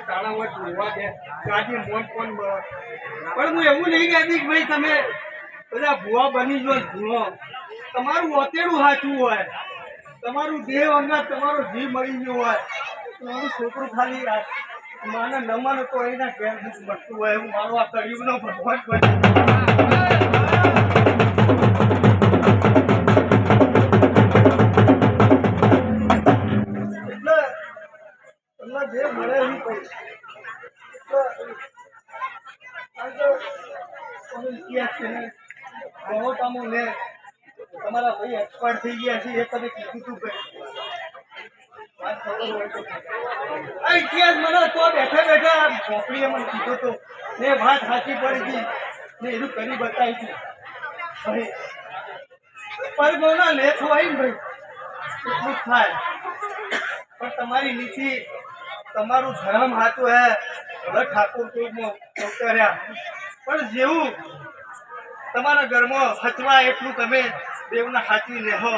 તાળા હોય જોવા ગાડી મોન કોણ મળે? પણ હું એવું નહીં કહેતી કે ભાઈ તમે બધા ભૂવા બની જો ભૂવો. તમારું વતેડું સાચું હોય. તમારું દેહ અંગત તમારો જીવ મળી ગયો હોય. તમારું છોકરું ખાલી માને નમન તો એના ઘેર દુઃખ મળતું હોય એવું મારો આ કળિયુગનો ભગવાન બન્યો. મળે એ કહીશ તમારા ભાઈ એક્સપર્ટ થઈ ગયા છે એ તમે કીધું તું ભાઈ તો. ને વાત સાચી પડી હતી ને એનું કરી બતાવી હતી ભાઈ પરગોના લેખ હોય થાય પણ તમારી નીતિ તમારું ધર્મ સાચું હે. હવે ઠાકોર કર્યા પણ જેવું તમારા ઘરમાં ખચવા એટલું તમે દેવના સાચવી લેહો,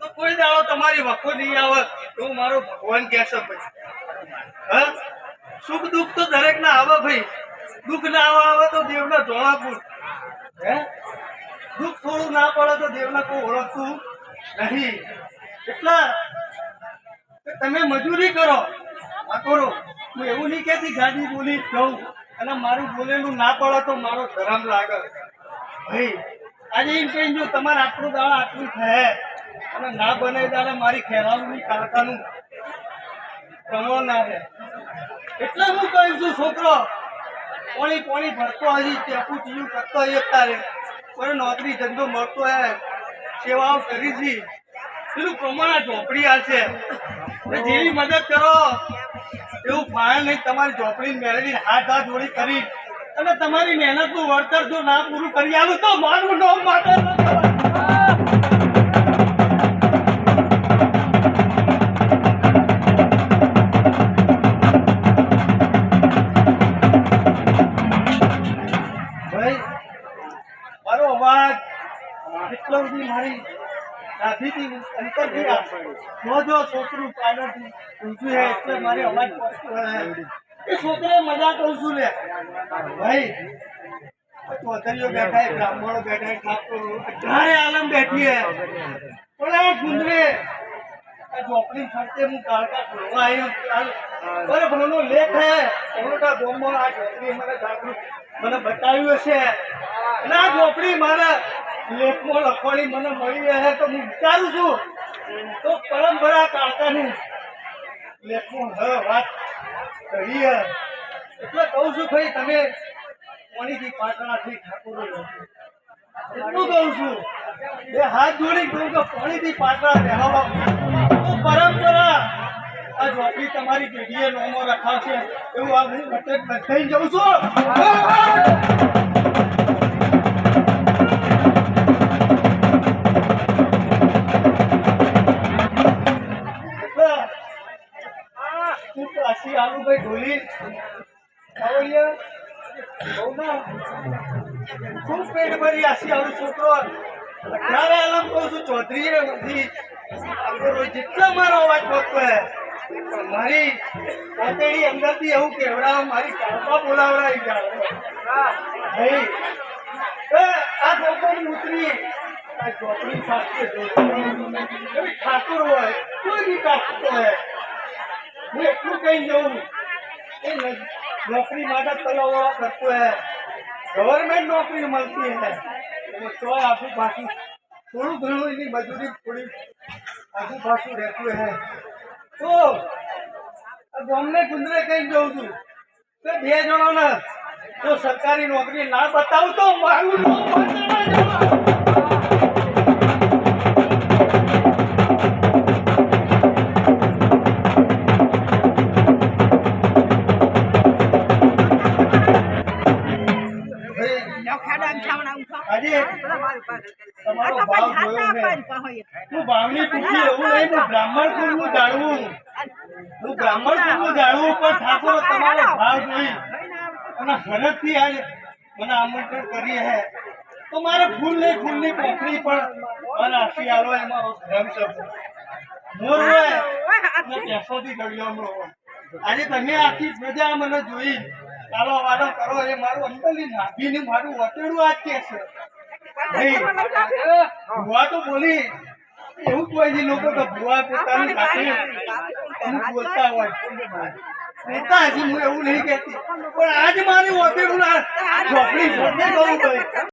તો કોઈ દાડો તમારી વખો નહીં આવે. તો મારો ભગવાન કહેશે ભાઈ. હા? સુખ દુઃખ તો દરેક ના આવે ભાઈ. દુઃખ ના આવે આવે તો દેવના ધોળાપુર હે? દુઃખ થોડું ના પડે તો દેવના કોઈ ઓળખતું નહીં. એટલા તમે મજૂરી કરો. આ કરો હું એવું નહીં કહેતી ગાડી બોલી જઉં અને મારું બોલેલું ના પડે તો મારો ધરમ લાગે. ભાઈ, આજે એમ કહીને જો તમારે આટલું દાળ આટલું થાય અને ના બને ત્યારે મારી ખેરાલુની કાકાનું ગણો ના રહે. એટલે હું કહું છું, છોકરો, પોણી પોણી ભરતો હજી ટેપું ચીયું કરતો હોય તારે કોઈ નોકરી ધંધો મળતો હે, સેવાઓ કરી છે. પેલું પ્રમાણ આ ઝોપડી હાલશે. ને જેવી મદદ કરો એવું ફાયર નહીં, તમારી ઝોપડી મેળવી હાથ હાથ જોડી કરી. અને તમારી મહેનતનું વળતર જો ના પૂરું કરી આવ્યું તો મારું નામ માટે મારો અવાજ એટલો મારી દાદીથી અંતરથી જો જો છોકરું મજા કહું છું ભાઈ ચોધરીઓ બેઠા બ્રાહ્મણો બેઠા હે. કાળકા ખોલવા કાલ બરે ભણનો લેખ હે. એમનો આ ઝોપડી મને મને બતાવ્યું છે અને આ ઝોપડી મારા લેખમાં લખવાની મને મળી રહે તો હું વિચારું છું. તો પરંપરા કાળકાની લેખમાં હવે વાત કરી એટલે કહું છું ભાઈ, તમે કોણીથી પાટણાથી ઠાકોરો. એટલું કહું છું. એ હાથ જોડી કહું કે પાણીથી પાટણા રહેવા તો પરંપરા આ જોબી તમારી પેઢીએ નોમો રખાશે. એવું આ હું થઈ જઉં છું. આગળ મારો પોતેડી અંદરથી એવું કહેવડાવ મારી આ ઝોપડી ઉતરી આ ઝોપડી સાથે ઠાકોર હોય કોઈ બી કાઢતો હોય એટલું કઈ જઉં એ નોકરી માટે તલાવવા કરતો હે. ગવર્મેન્ટ નોકરી મળતી હે. તો ચોય આખું પાછું થોડું ઘણું એની મજૂરી થોડી આખું પાછું રહેતું હે. તો ગામને ગુંદરે કઈ જઉં છું. કે બે જણોને જો સરકારી નોકરી ના બતાવું તો મારું તમારો ભાવ જોયો મેં હું ભાવની પૂછી એવું નહીં હું બ્રાહ્મણ કુળનું જાણવું. હું બ્રાહ્મણ કુળનું જાણવું પણ ઠાકોર તમારો ભાવ જોઈ. અને હરખથી આજે મને આમંત્રણ કરી હે. તો મારે ફૂલ નહીં ફૂલની પોખરી પણ મારા આશી આલો એ ધર્મ છે મોર હોય અને પેસોથી ગળ્યો હોય. આજે તમે આખી પ્રજા મને જોઈ. ચાલો વાદો કરો એ મારું અંકલની નાભીને મારું વટેડું આજ કે છે ભુવા તો બોલી. એવું કોઈ છે લોકો તો ભુવા પોતાની સાથે બોલતા હોય. નેતા હજી હું એવું નહીં કહેતી. પણ આજ મારી ના ઝોપડી ઝોપડી કહું ભાઈ